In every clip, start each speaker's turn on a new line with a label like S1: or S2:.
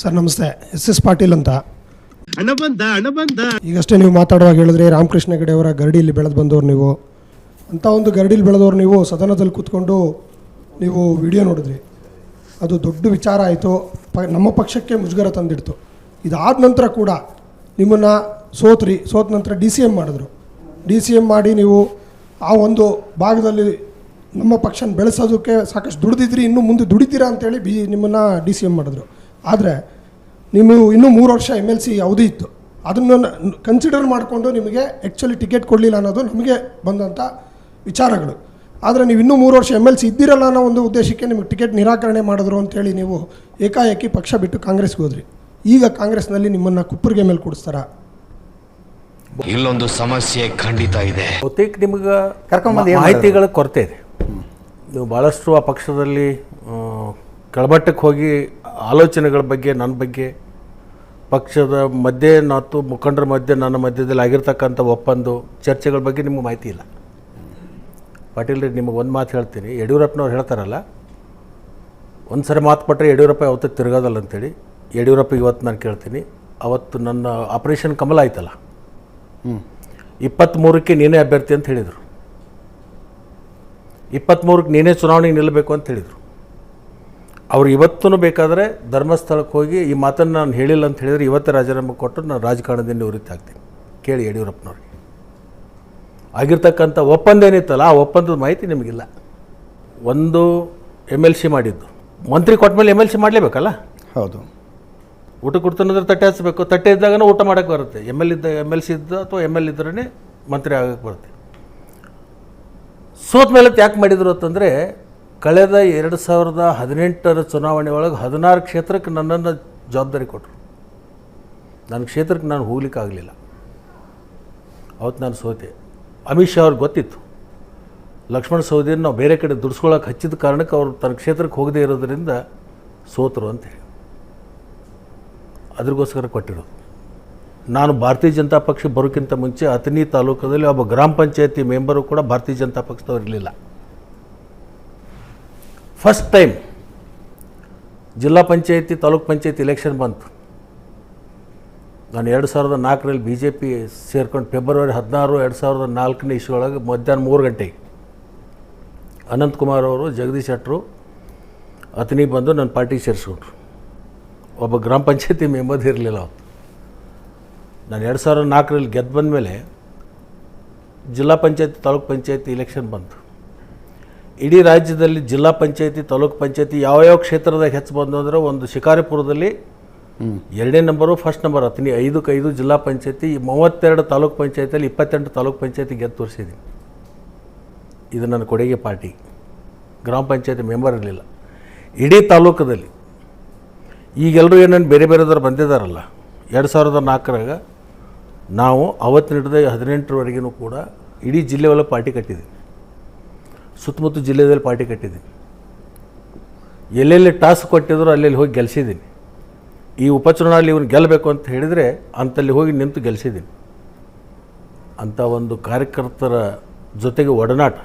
S1: Sir ನಮಸ್ತೆ. S S Patil ಅಂತ. ಈಗಷ್ಟೇ ನೀವು ಮಾತಾಡುವಾಗ ಹೇಳಿದ್ರೆ ರಾಮಕೃಷ್ಣ ಗಡೆಯವರ ಅವರ ಗರಡಿಯಲ್ಲಿ ಬೆಳೆದು ಬಂದವರು ನೀವು. ಅಂಥ ಒಂದು ಗರಡಿಲಿ ಬೆಳೆದವ್ರು ನೀವು ಸದನದಲ್ಲಿ ಕೂತ್ಕೊಂಡು ನೀವು ವಿಡಿಯೋ ನೋಡಿದ್ರಿ. ಅದು ದೊಡ್ಡ ವಿಚಾರ ಆಯಿತು. ಪ ನಮ್ಮ ಪಕ್ಷಕ್ಕೆ ಮುಜುಗರ ತಂದಿಡ್ತು. ಇದಾದ ನಂತರ ಕೂಡ ನಿಮ್ಮನ್ನು ಸೋತ್ರಿ ಸೋತ ನಂತರ ಡಿ ಸಿ ಎಂ ಮಾಡಿದ್ರು. ಡಿ ಸಿ ಎಂ ಮಾಡಿ ನೀವು ಆ ಒಂದು ಭಾಗದಲ್ಲಿ ನಮ್ಮ ಪಕ್ಷನ ಬೆಳೆಸೋದಕ್ಕೆ ಸಾಕಷ್ಟು ದುಡಿದಿದ್ರಿ ಇನ್ನೂ ಮುಂದೆ ದುಡಿತೀರಾ ಅಂತೇಳಿ ಬಿ ನಿಮ್ಮನ್ನು ಡಿ ಸಿ ಎಂ ಮಾಡಿದ್ರು. ಆದರೆ ನೀವು ಇನ್ನೂ ಮೂರು ವರ್ಷ ಎಂ ಎಲ್ ಸಿ ಅವಧಿ ಇತ್ತು. ಅದನ್ನು ಕನ್ಸಿಡರ್ ಮಾಡಿಕೊಂಡು ನಿಮಗೆ ಆ್ಯಕ್ಚುಲಿ ಟಿಕೆಟ್ ಕೊಡಲಿಲ್ಲ ಅನ್ನೋದು ನಮಗೆ ಬಂದಂಥ ವಿಚಾರಗಳು. ಆದರೆ ನೀವು ಇನ್ನೂ ಮೂರು ವರ್ಷ ಎಂ ಎಲ್ ಸಿ ಇದ್ದಿರಲ್ಲ ಅನ್ನೋ ಒಂದು ಉದ್ದೇಶಕ್ಕೆ ನಿಮಗೆ ಟಿಕೆಟ್ ನಿರಾಕರಣೆ ಮಾಡಿದ್ರು ಅಂತೇಳಿ ನೀವು ಏಕಾಏಕಿ ಪಕ್ಷ ಬಿಟ್ಟು ಕಾಂಗ್ರೆಸ್ಗೆ ಹೋದ್ರಿ. ಈಗ ಕಾಂಗ್ರೆಸ್ನಲ್ಲಿ ನಿಮ್ಮನ್ನು ಕುಪ್ಪರಿಗೆ ಮೇಲೆ ಕೊಡಿಸ್ತಾರ?
S2: ಇಲ್ಲೊಂದು ಸಮಸ್ಯೆ ಖಂಡಿತ ಇದೆ.
S3: ಬಹುತೇಕ ನಿಮಗೆ ಮಾಹಿತಿಗಳ ಕೊರತೆ ಇದೆ. ನೀವು ಭಾಳಷ್ಟು ಆ ಪಕ್ಷದಲ್ಲಿ ಕೆಳಮಟ್ಟಕ್ಕೆ ಹೋಗಿ ಆಲೋಚನೆಗಳ ಬಗ್ಗೆ ನನ್ನ ಬಗ್ಗೆ ಪಕ್ಷದ ಮಧ್ಯೆ ನಾತು ಮುಖಂಡರ ಮಧ್ಯೆ ನನ್ನ ಮಧ್ಯದಲ್ಲಿ ಆಗಿರ್ತಕ್ಕಂಥ ಒಪ್ಪಂದ ಚರ್ಚೆಗಳ ಬಗ್ಗೆ ನಿಮಗೆ ಮಾಹಿತಿ ಇಲ್ಲ. ಪಾಟೀಲ್ ರೀ ನಿಮಗೆ ಒಂದು ಮಾತು ಹೇಳ್ತೀನಿ. ಯಡಿಯೂರಪ್ಪನವ್ರು ಹೇಳ್ತಾರಲ್ಲ ಒಂದು ಸರಿ ಮಾತು ಕೊಟ್ಟರೆ ಯಡಿಯೂರಪ್ಪ ಯಾವತ್ತು ತಿರುಗೋದಲ್ಲ ಅಂತೇಳಿ. ಯಡಿಯೂರಪ್ಪ ಇವತ್ತು ನಾನು ಕೇಳ್ತೀನಿ. ಅವತ್ತು ನನ್ನ ಆಪರೇಷನ್ ಕಮಲ ಆಯ್ತಲ್ಲ? ಹ್ಞೂ ಇಪ್ಪತ್ತ್ಮೂರಕ್ಕೆ ನೀನೇ ಅಭ್ಯರ್ಥಿ ಅಂತ ಹೇಳಿದರು. ಇಪ್ಪತ್ತ್ಮೂರಕ್ಕೆ ನೀನೇ ಚುನಾವಣೆಗೆ ನಿಲ್ಲಬೇಕು ಅಂತ ಹೇಳಿದರು. ಅವ್ರು ಇವತ್ತೂ ಬೇಕಾದರೆ ಧರ್ಮಸ್ಥಳಕ್ಕೆ ಹೋಗಿ ಈ ಮಾತನ್ನು ನಾನು ಹೇಳಿಲ್ಲ ಅಂತ ಹೇಳಿದರೆ ಇವತ್ತೇ ರಾಜೀನಾಮೆ ಕೊಟ್ಟು ನಾನು ರಾಜಕಾರಣದಿಂದ ನಿವೃತ್ತಿ ಆಗ್ತೀನಿ. ಕೇಳಿ ಯಡಿಯೂರಪ್ಪನವ್ರಿಗೆ. ಆಗಿರ್ತಕ್ಕಂಥ ಒಪ್ಪಂದ ಏನಿತ್ತಲ್ಲ ಆ ಒಪ್ಪಂದದ ಮಾಹಿತಿ ನಿಮಗಿಲ್ಲ. ಒಂದು ಎಂ ಎಲ್ ಸಿ ಮಾಡಿದ್ದು. ಮಂತ್ರಿ ಕೊಟ್ಟ ಮೇಲೆ ಎಂ ಎಲ್ ಸಿ ಮಾಡಲೇಬೇಕಲ್ಲ?
S4: ಹೌದು.
S3: ಊಟ ಕೊಡ್ತಾನಂದ್ರೆ ತಟ್ಟೆ ಹಚ್ಚಬೇಕು ತಟ್ಟೆ ಇದ್ದಾಗನೇ ಊಟ ಮಾಡೋಕ್ಕೆ ಬರುತ್ತೆ. ಎಂ ಎಲ್ ಇದ್ದ ಎಂ ಎಲ್ ಸಿ ಇದ್ದ ಅಥವಾ ಎಂ ಎಲ್ ಇದ್ರೇ ಮಂತ್ರಿ ಆಗಕ್ಕೆ ಬರುತ್ತೆ. ಸೋತ ಮೇಲೆ ಯಾಕೆ ಮಾಡಿದರು ಅಂತಂದರೆ ಕಳೆದ ಎರಡು ಸಾವಿರದ ಹದಿನೆಂಟರ ಚುನಾವಣೆ ಒಳಗೆ ಹದಿನಾರು ಕ್ಷೇತ್ರಕ್ಕೆ ನನ್ನನ್ನು ಜವಾಬ್ದಾರಿ ಕೊಟ್ಟರು ನನ್ನ ಕ್ಷೇತ್ರಕ್ಕೆ ನಾನು ಹೋಗ್ಲಿಕ್ಕಾಗಲಿಲ್ಲ ಅವತ್ತು ನಾನು ಸೋತೆ. ಅಮಿತ್ ಶಾ ಅವ್ರಿಗೆ ಗೊತ್ತಿತ್ತು. ಲಕ್ಷ್ಮಣ ಸೌದಿಯನ್ನು ನಾವು ಬೇರೆ ಕಡೆ ದುಡ್ಸ್ಕೊಳಕ್ಕೆ ಹಚ್ಚಿದ ಕಾರಣಕ್ಕೆ ಅವರು ತನ್ನ ಕ್ಷೇತ್ರಕ್ಕೆ ಹೋಗದೇ ಇರೋದರಿಂದ ಸೋತರು ಅಂತೇಳಿ ಅದ್ರಿಗೋಸ್ಕರ ಕೊಟ್ಟಿರೋದು. ನಾನು ಭಾರತೀಯ ಜನತಾ ಪಕ್ಷ ಬರೋಕ್ಕಿಂತ ಮುಂಚೆ ಅಥಣಿ ತಾಲೂಕದಲ್ಲಿ ಒಬ್ಬ ಗ್ರಾಮ ಪಂಚಾಯತಿ ಮೆಂಬರು ಕೂಡ ಭಾರತೀಯ ಜನತಾ ಪಕ್ಷದವ್ರು ಇರಲಿಲ್ಲ. ಫಸ್ಟ್ ಟೈಮ್ ಜಿಲ್ಲಾ ಪಂಚಾಯತಿ, ತಾಲೂಕ್ ಪಂಚಾಯತಿ ಇಲೆಕ್ಷನ್ ಬಂತು. ನಾನು ಎರಡು ಸಾವಿರದ ನಾಲ್ಕರಲ್ಲಿ ಬಿ ಜೆ ಪಿ ಸೇರ್ಕೊಂಡು ಫೆಬ್ರವರಿ ಹದಿನಾರು, ಎರಡು ಸಾವಿರದ ನಾಲ್ಕನೇ ಇಸ್ವಿಯೊಳಗೆ ಮಧ್ಯಾಹ್ನ ಮೂರು ಗಂಟೆಗೆ ಅನಂತಕುಮಾರ್ ಅವರು, ಜಗದೀಶ್ ಶೆಟ್ಟರು, ಅತನಿ ಬಂದು ನನ್ನ ಪಾರ್ಟಿಗೆ ಸೇರಿಸ್ಕೊಂಡ್ರು. ಒಬ್ಬ ಗ್ರಾಮ ಪಂಚಾಯತಿ ಮೆಂಬರ್ ಇರಲಿಲ್ಲ ಅವತ್ತು. ನಾನು ಎರಡು ಸಾವಿರದ ನಾಲ್ಕರಲ್ಲಿ ಗೆದ್ದು ಬಂದ ಮೇಲೆ ಜಿಲ್ಲಾ ಪಂಚಾಯತಿ, ತಾಲೂಕ್ ಪಂಚಾಯತಿ ಇಲೆಕ್ಷನ್ ಬಂತು. ಇಡೀ ರಾಜ್ಯದಲ್ಲಿ ಜಿಲ್ಲಾ ಪಂಚಾಯತಿ, ತಾಲೂಕು ಪಂಚಾಯತಿ ಯಾವ ಯಾವ ಕ್ಷೇತ್ರದಾಗ ಹೆಚ್ಚು ಬಂದು ಅಂದ್ರೆ ಒಂದು ಶಿಕಾರಿಪುರದಲ್ಲಿ ಎರಡನೇ ನಂಬರು ಫಸ್ಟ್ ನಂಬರ್ ಹತ್ತನಿ ಐದಕ್ಕೆ ಐದು ಜಿಲ್ಲಾ ಪಂಚಾಯತಿ, ಮೂವತ್ತೆರಡು ತಾಲೂಕು ಪಂಚಾಯತಿಯಲ್ಲಿ ಇಪ್ಪತ್ತೆಂಟು ತಾಲೂಕು ಪಂಚಾಯತಿ ಗೆದ್ದು ತೋರಿಸಿದ್ದೀನಿ. ಇದು ನನ್ನ ಕೊಡುಗೆ ಪಾರ್ಟಿ. ಗ್ರಾಮ ಪಂಚಾಯತಿ ಮೆಂಬರ್ ಇರಲಿಲ್ಲ. ಇಡೀ ತಾಲೂಕದಲ್ಲಿ ಈಗೆಲ್ಲರೂ ಏನೇನು ಬೇರೆ ಬೇರೆದವ್ರು ಬಂದಿದ್ದಾರಲ್ಲ ಎರಡು ಸಾವಿರದ ನಾಲ್ಕರಾಗ ನಾವು ಅವತ್ತಿನ ಹಿಡಿದ ಹದಿನೆಂಟರವರೆಗೂ ಕೂಡ ಇಡೀ ಜಿಲ್ಲೆ ಒಳಗೆ ಪಾರ್ಟಿ ಕಟ್ಟಿದ್ದೀವಿ. ಸುತ್ತಮುತ್ತ ಜಿಲ್ಲೆಯಲ್ಲಿ ಪಾರ್ಟಿ ಕಟ್ಟಿದ್ದೀನಿ. ಎಲ್ಲೆಲ್ಲಿ ಟಾಸ್ಕ್ ಕೊಟ್ಟಿದ್ರು ಅಲ್ಲೆಲ್ಲಿ ಹೋಗಿ ಗೆಲ್ಸಿದ್ದೀನಿ. ಈ ಉಪಚುನಾವಣೆಯಲ್ಲಿ ಇವನು ಗೆಲ್ಲಬೇಕು ಅಂತ ಹೇಳಿದರೆ ಅಂತಲ್ಲಿ ಹೋಗಿ ನಿಂತು ಗೆಲ್ಸಿದ್ದೀನಿ. ಅಂಥ ಒಂದು ಕಾರ್ಯಕರ್ತರ ಜೊತೆಗೆ ಒಡನಾಟ.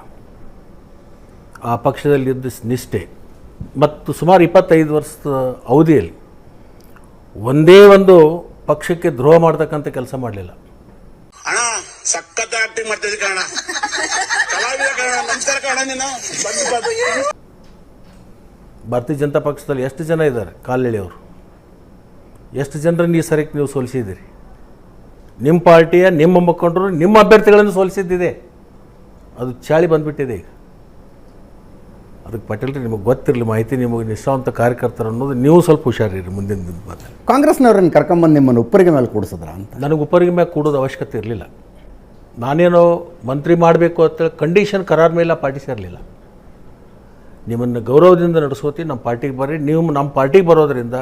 S3: ಆ ಪಕ್ಷದಲ್ಲಿದ್ದ ನಿಷ್ಠೆ. ಮತ್ತು ಸುಮಾರು ಇಪ್ಪತ್ತೈದು ವರ್ಷದ ಅವಧಿಯಲ್ಲಿ ಒಂದೇ ಒಂದು ಪಕ್ಷಕ್ಕೆ ದ್ರೋಹ ಮಾಡ್ತಕ್ಕಂಥ ಕೆಲಸ ಮಾಡಲಿಲ್ಲ.
S5: ಸಖತ್ ಆಕ್ಟಿಂಗ್ ಮಾಡ್ತಿದ್ದೆ ಕಾರಣ ಕಲಾವಿದ ಕಾರಣ ನಮಸ್ಕಾರ ಕಾರಣ ನೀನು. ಬಂದು ಬಂದು.
S3: ಭಾರತೀಯ ಜನತಾ ಪಕ್ಷದಲ್ಲಿ ಎಷ್ಟು ಜನ ಇದ್ದಾರೆ? ಕಾಲೆಳೆಯವರು ಎಷ್ಟು ಜನರನ್ನು ಈ ಸರಿಗೆ ನೀವು ಸೋಲಿಸಿದ್ದೀರಿ? ನಿಮ್ಮ ಪಾರ್ಟಿಯ ನಿಮ್ಮ ಮುಖಂಡರು ನಿಮ್ಮ ಅಭ್ಯರ್ಥಿಗಳನ್ನು ಸೋಲಿಸಿದ್ದಿದೆ. ಅದು ಚಾಳಿ ಬಂದುಬಿಟ್ಟಿದೆ ಈಗ. ಅದಕ್ಕೆ ಪಟೇಲ್ ನಿಮಗೆ ಗೊತ್ತಿರಲಿ ಮಾಹಿತಿ ನಿಮಗೆ ನಿಷ್ಠಾವಂತ ಕಾರ್ಯಕರ್ತರು ಅನ್ನೋದು ನೀವು ಸ್ವಲ್ಪ ಹುಷಾರಿರಿ ಮುಂದಿನ ದಿನದಲ್ಲಿ
S4: ಕಾಂಗ್ರೆಸ್ನವ್ರನ್ನ ಕರ್ಕೊಂಬಂದು ನಿಮ್ಮನ್ನು ಉಪ್ಪರಿಗೆ ಮೇಲೆ ಕೂಡಿಸಿದ್ರ ಅಂತ?
S3: ನನಗೆ ಉಪ್ಪರಿಗೆ ಮೇಲೆ ಕೂಡೋದು ಅವಶ್ಯಕತೆ ಇರಲಿಲ್ಲ. ನಾನೇನೋ ಮಂತ್ರಿ ಮಾಡಬೇಕು ಅಂತ ಕಂಡೀಷನ್ ಕರಾರ್ ಮೇಲೆ ಆ ಪಾರ್ಟಿ ಸೇರಲಿಲ್ಲ ನಿಮ್ಮನ್ನು ಗೌರವದಿಂದ ನಡೆಸೋತಿ ನಮ್ಮ ಪಾರ್ಟಿಗೆ ಬರ್ರಿ. ನೀವು ನಮ್ಮ ಪಾರ್ಟಿಗೆ ಬರೋದರಿಂದ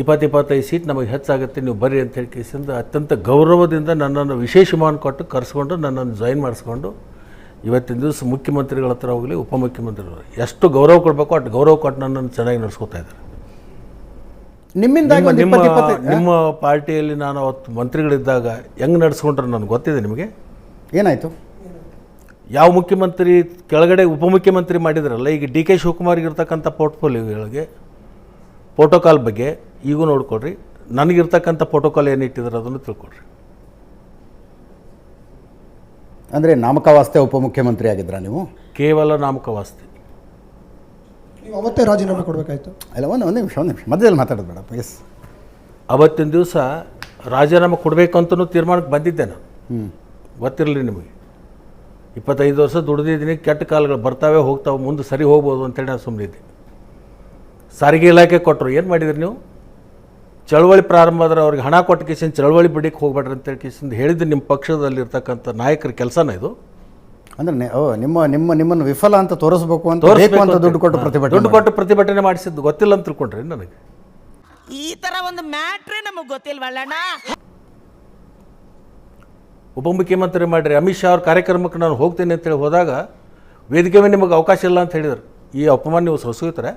S3: ಇಪ್ಪತ್ತು ಇಪ್ಪತ್ತೈದು ಸೀಟ್ ನಮಗೆ ಹೆಚ್ಚಾಗುತ್ತೆ ನೀವು ಬರ್ರಿ ಅಂತ ಹೇಳಿ ಕೇಸಿಂದ ಅತ್ಯಂತ ಗೌರವದಿಂದ ನನ್ನನ್ನು ವಿಶೇಷ ಮಾನ ಕೊಟ್ಟು ಕರೆಸ್ಕೊಂಡು ನನ್ನನ್ನು ಜಾಯಿನ್ ಮಾಡಿಸ್ಕೊಂಡು ಇವತ್ತಿನ ದಿವಸ ಮುಖ್ಯಮಂತ್ರಿಗಳ ಹತ್ರ ಹೋಗಲಿ ಉಪಮುಖ್ಯಮಂತ್ರಿಗಳು ಎಷ್ಟು ಗೌರವ ಕೊಡಬೇಕು ಅಷ್ಟು ಗೌರವ ಕೊಟ್ಟು ನನ್ನನ್ನು ಚೆನ್ನಾಗಿ ನಡೆಸ್ಕೋತಾ ಇದ್ದಾರೆ.
S4: ನಿಮ್ಮಿಂದ
S3: ನಿಮ್ಮ ನಿಮ್ಮ ಪಾರ್ಟಿಯಲ್ಲಿ ನಾನು ಅವತ್ತು ಮಂತ್ರಿಗಳಿದ್ದಾಗ ಹೆಂಗೆ ನಡೆಸ್ಕೊಂಡ್ರೆ ನನಗೆ ಗೊತ್ತಿದೆ ನಿಮಗೆ?
S4: ಏನಾಯಿತು?
S3: ಯಾವ ಮುಖ್ಯಮಂತ್ರಿ ಕೆಳಗಡೆ ಉಪಮುಖ್ಯಮಂತ್ರಿ ಮಾಡಿದ್ರಲ್ಲ ಈಗ ಡಿ ಕೆ ಶಿವಕುಮಾರ್ಗೆ ಇರ್ತಕ್ಕಂಥ ಪೋರ್ಟ್ಫೋಲಿಯೋಗಳಿಗೆ ಪ್ರೋಟೋಕಾಲ್ ಬಗ್ಗೆ ಈಗೂ ನೋಡ್ಕೊಡ್ರಿ ನನಗಿರ್ತಕ್ಕಂಥ ಪ್ರೋಟೋಕಾಲ್ ಏನು ಇಟ್ಟಿದ್ದಾರೆ ಅದನ್ನು ತಿಳ್ಕೊಡ್ರಿ
S4: ಅಂದರೆ ನಾಮಕವಾಸ್ತೆ ಉಪಮುಖ್ಯಮಂತ್ರಿ ಆಗಿದ್ರಾ ನೀವು?
S3: ಕೇವಲ ನಾಮಕವಾಸ್ತೆ
S1: ನೀವು ಅವತ್ತೇ ರಾಜೀನಾಮೆ ಕೊಡಬೇಕಾಯ್ತು.
S4: ಅಲ್ಲ ಒಂದು ಒಂದು ನಿಮಿಷ ಒಂದು ನಿಮಿಷ. ಮಧ್ಯದಲ್ಲಿ ಮಾತಾಡೋದು ಬೇಡ ಎಸ್
S3: ಅವತ್ತಿನ ದಿವಸ ರಾಜೀನಾಮೆ ಕೊಡಬೇಕು ಅಂತಲೂ ತೀರ್ಮಾನಕ್ಕೆ ಬಂದಿದ್ದೆ ನಾನು.
S4: ಹ್ಞೂ
S3: ಗೊತ್ತಿರಲಿ ನಿಮಗೆ. ಇಪ್ಪತ್ತೈದು ವರ್ಷ ದುಡಿದಿದ್ದೀನಿ ಕೆಟ್ಟ ಕಾಲಗಳು ಬರ್ತಾವೆ ಹೋಗ್ತಾವೆ ಮುಂದೆ ಸರಿ ಹೋಗ್ಬೋದು ಅಂತೇಳಿ ನಾನು ಸುಮ್ಮನಿದ್ದೆ ಸಾರಿಗೆ ಇಲಾಖೆ ಕೊಟ್ಟರು ಏನು ಮಾಡಿದ್ರಿ ನೀವು? ಚಳವಳಿ ಪ್ರಾರಂಭ ಆದ್ರೆ ಅವ್ರಿಗೆ ಹಣ ಕೊಟ್ಟ ಕಿಸಿಂದ ಚಳವಳಿ ಬಿಡಿಕ್ಕೆ ಹೋಗ್ಬೇಡ್ರಿ ಅಂತೇಳಿ ಕಿಸಿಂದ ಹೇಳಿದ್ದು ನಿಮ್ಮ ಪಕ್ಷದಲ್ಲಿರ್ತಕ್ಕಂಥ ನಾಯಕರ ಕೆಲಸನ ಇದು?
S4: ಅಂದ್ರೆ ನೆ- ಓ ನಿಮ್ಮ ನಿಮ್ಮ ನಿಮ್ಮನ್ನು ವಿಫಲ ಅಂತ ತೋರಿಸ್ಬೇಕು ಅಂತ ಅಂತ ದುಡ್ಡು ಕೊಟ್ಟು ಪ್ರತಿಭಟನೆ
S3: ದುಡ್ಡು ಕೊಟ್ಟು ಪ್ರತಿಭಟನೆ ಮಾಡಿಸಿದ್ದು ಗೊತ್ತಿಲ್ಲ ಅಂತ ತಿಳ್ಕೊಂಡ್ರಿ ನನಗೆ.
S6: ಈ ತರ ಒಂದು ಮ್ಯಾಟ್ರೇ ನಮಗೆ ಗೊತ್ತಿಲ್ವಲ್ಲಣ್ಣ?
S3: ಉಪಮುಖ್ಯಮಂತ್ರಿ ಮಾಡಿರಿ ಅಮಿತ್ ಶಾ ಅವ್ರ ಕಾರ್ಯಕ್ರಮಕ್ಕೆ ನಾನು ಹೋಗ್ತೇನೆ ಅಂತೇಳಿ ಹೋದಾಗ ವೇದಿಕೆ ಮೇಲೆ ನಿಮಗೆ ಅವಕಾಶ ಇಲ್ಲ ಅಂತ ಹೇಳಿದರು. ಈ ಅಪಮಾನ ನೀವು ಸೊಸಗುತ್ತಾರೆ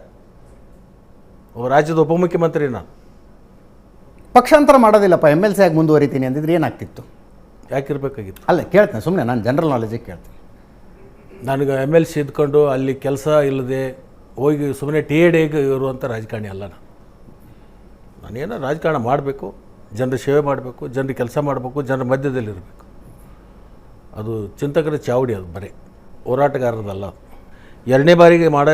S3: ಒಬ್ಬ ರಾಜ್ಯದ ಉಪಮುಖ್ಯಮಂತ್ರಿ ನಾನು.
S4: ಪಕ್ಷಾಂತರ ಮಾಡೋದಿಲ್ಲಪ್ಪ ಎಂ ಎಲ್ ಸಿ ಆಗಿ ಮುಂದುವರಿತೀನಿ ಅಂದಿದ್ರೆ ಏನಾಗ್ತಿತ್ತು?
S3: ಯಾಕಿರ್ಬೇಕಾಗಿತ್ತು?
S4: ಅಲ್ಲ ಕೇಳ್ತೇನೆ ಸುಮ್ಮನೆ ನಾನು ಜನರಲ್ ನಾಲೆಜಿಗೆ ಕೇಳ್ತೀನಿ.
S3: ನನಗೆ ಎಂ ಎಲ್ ಸಿ ಇದ್ಕೊಂಡು ಅಲ್ಲಿ ಕೆಲಸ ಇಲ್ಲದೆ ಹೋಗಿ ಸುಮ್ಮನೆ ಟಿ ಎ ಡಿಗೆ ಇರುವಂಥ ರಾಜಕಾರಣಿ ಅಲ್ಲ ನಾನು. ನಾನೇನೋ ರಾಜಕಾರಣ ಮಾಡಬೇಕು ಜನರ ಸೇವೆ ಮಾಡಬೇಕು ಜನರ ಕೆಲಸ ಮಾಡಬೇಕು ಜನರ ಮಧ್ಯದಲ್ಲಿರಬೇಕು. ಅದು ಚಿಂತಕರ ಚಾವಡಿ ಅದು ಬರೀ. ಹೋರಾಟಗಾರರದಲ್ಲ ಎರಡನೇ ಬಾರಿಗೆ ಮಾಡೋ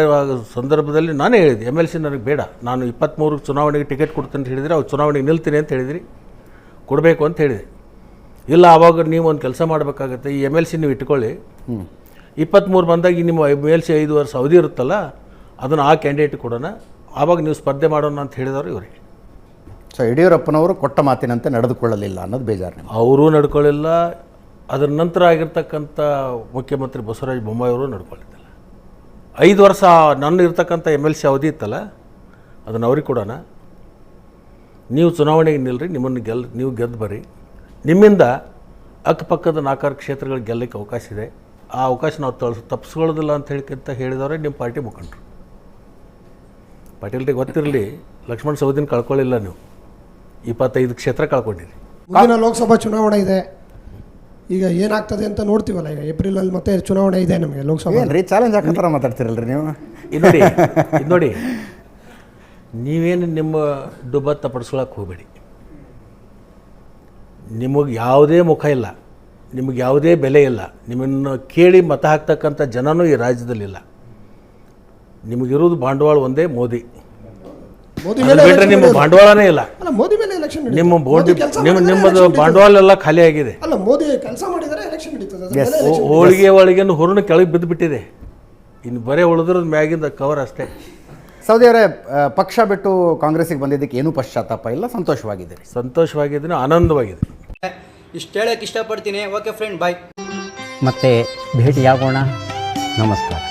S3: ಸಂದರ್ಭದಲ್ಲಿ ನಾನೇ ಹೇಳಿದೆ ಎಂ ಎಲ್ ಸಿ ನನಗೆ ಬೇಡ. ನಾನು ಇಪ್ಪತ್ತ್ಮೂರಕ್ಕೆ ಚುನಾವಣೆಗೆ ಟಿಕೆಟ್ ಕೊಡ್ತೀನಿ ಅಂತ ಹೇಳಿದರೆ ಅವ್ರು ಚುನಾವಣೆಗೆ ನಿಲ್ತೀನಿ ಅಂತ ಹೇಳಿದ್ರಿ. ಕೊಡಬೇಕು ಅಂತ ಹೇಳಿದೆ. ಇಲ್ಲ ಆವಾಗ ನೀವು ಒಂದು ಕೆಲಸ ಮಾಡಬೇಕಾಗತ್ತೆ ಈ ಎಂ ಎಲ್ ಸಿ ನೀವು ಇಟ್ಕೊಳ್ಳಿ. ಇಪ್ಪತ್ತ್ಮೂರು ಬಂದಾಗ ನಿಮ್ಮ ಎಂ ಎಲ್ ಸಿ ಐದು ವರ್ಷ ಅವಧಿ ಇರುತ್ತಲ್ಲ ಅದನ್ನು ಆ ಕ್ಯಾಂಡಿಡೇಟ್ ಕೊಡೋಣ. ಆವಾಗ ನೀವು ಸ್ಪರ್ಧೆ ಮಾಡೋಣ ಅಂತ ಹೇಳಿದವರು ಇವರಿಗೆ
S4: ಸೊ ಯಡಿಯೂರಪ್ಪನವರು ಕೊಟ್ಟ ಮಾತಿನಂತೆ ನಡೆದುಕೊಳ್ಳಲಿಲ್ಲ ಅನ್ನೋದು ಬೇಜಾರು
S3: ಅವರೂ ನಡ್ಕೊಳ್ಳಿಲ್ಲ ಅದರ ನಂತರ ಆಗಿರ್ತಕ್ಕಂಥ ಮುಖ್ಯಮಂತ್ರಿ ಬಸವರಾಜ ಬೊಮ್ಮಾಯಿ ಅವರು ನಡ್ಕೊಳ್ಳಿದ್ದಿಲ್ಲ ಐದು ವರ್ಷ ನನ್ನ ಇರ್ತಕ್ಕಂಥ ಎಂ ಎಲ್ ಸಿ ಅವಧಿ ಇತ್ತಲ್ಲ, ಅದನ್ನು ಅವ್ರಿಗೆ ಕೊಡೋಣ. ನೀವು ಚುನಾವಣೆಗೆ ನಿಲ್ಲರಿ ನಿಮ್ಮನ್ನು ಗೆಲ್, ನೀವು ಗೆದ್ದು ಬರ್ರಿ. ನಿಮ್ಮಿಂದ ಅಕ್ಕಪಕ್ಕದ ನಾಲ್ಕಾರು ಕ್ಷೇತ್ರಗಳು ಗೆಲ್ಲಕ್ಕೆ ಅವಕಾಶ ಇದೆ. ಆ ಅವಕಾಶ ನಾವು ತಳ್ಸ್ ತಪ್ಪಿಸ್ಕೊಳ್ಳೋದಿಲ್ಲ ಅಂತ ಹೇಳಿಕಂತ ಹೇಳಿದವರೇ ನಿಮ್ಮ ಪಾರ್ಟಿ ಮುಖಂಡರು. ಪಾಟೀಲ್ರಿಗೆ ಗೊತ್ತಿರಲಿ, ಲಕ್ಷ್ಮಣ ಸವದಿನ ಕಳ್ಕೊಳ್ಳಿಲ್ಲ ನೀವು. ಇಪ್ಪತ್ತೈದು ಕ್ಷೇತ್ರ ಕಳ್ಕೊಂಡಿರಿ.
S1: ಲೋಕಸಭಾ ಚುನಾವಣೆ ಇದೆ. ಈಗ ಏನಾಗ್ತದೆ ಅಂತ ನೋಡ್ತೀವಲ್ಲ ಈಗ ಏಪ್ರಿಲಲ್ಲಿ ಮತ್ತೆ ಚುನಾವಣೆ ಇದೆ ನಮಗೆ ಲೋಕಸಭಾ.
S4: ಏನು ರೀ ಚಾಲೆಂಜ್ ಹಾಕಂತಾರ ಮಾತಾಡ್ತಿರಲ್ರಿ ನೀವು?
S3: ಇದು ನೋಡಿ ಇದು ನೋಡಿ ನೀವೇನು ನಿಮ್ಮ ಡುಬ್ಬ ಪಡಿಸ್ಕೊಳಕ್ಕೆ ಹೋಗಬೇಡಿ. ನಿಮಗೆ ಯಾವುದೇ ಮುಖ ಇಲ್ಲ ನಿಮಗೆ ಯಾವುದೇ ಬೆಲೆ ಇಲ್ಲ ನಿಮ್ಮನ್ನು ಕೇಳಿ ಮತ ಹಾಕ್ತಕ್ಕಂಥ ಜನನೂ ಈ ರಾಜ್ಯದಲ್ಲಿಲ್ಲ. ನಿಮಗಿರೋದು ಬಂಡವಾಳ ಒಂದೇ ಮೋದಿ.
S1: ಮೋದಿ ಮೇಲೆ
S3: ನಿಮ್ಮ. ಬಂಡವಾಳನೇ ಇಲ್ಲ.
S1: ಅಲ್ಲ ಮೋದಿ ಮೇಲೆ ಎಲೆಕ್ಷನ್
S3: ನಿಮ್ಮ ಬೋರ್ಡ್ ನಿಮ್ಮ ನಿಮ್ಮದು ಬಂಡವಾಳ ಎಲ್ಲ ಖಾಲಿ ಆಗಿದೆ.
S1: ಅಲ್ಲ ಮೋದಿ ಕೆಲಸ ಮಾಡಿದರೆ ಎಲೆಕ್ಷನ್ ನಡೀತದೆ. ಅದ್ರ ಮೇಲೆ
S3: ಹೋಳಿಗೆ ಒಳಗೆ ಹುರುಣ ಕೆಳಗೆ ಬಿದ್ದು ಬಿಟ್ಟಿದೆ ಇನ್ನು ಬರೇ ಉಳಿದಿರೋದು ಮ್ಯಾಗಿಂದ ಕವರ್ ಅಷ್ಟೇ.
S4: ಸೌದಿ ಅವರೇ ಆ, ಪಕ್ಷ ಬಿಟ್ಟು ಕಾಂಗ್ರೆಸ್ಸಿಗೆ ಬಂದಿದ್ದಕ್ಕೆ ಏನೂ ಪಶ್ಚಾತ್ತಾಪ ಇಲ್ಲ ಸಂತೋಷವಾಗಿದೆ
S3: ಸಂತೋಷವಾಗಿದ್ದೀನಿ ಆನಂದವಾಗಿದೆ
S7: ಇಷ್ಟು ಹೇಳಕ್ಕೆ ಇಷ್ಟಪಡ್ತೀನಿ. ಓಕೆ ಫ್ರೆಂಡ್ ಬಾಯ್
S8: ಮತ್ತೆ ಭೇಟಿಯಾಗೋಣ. ನಮಸ್ಕಾರ.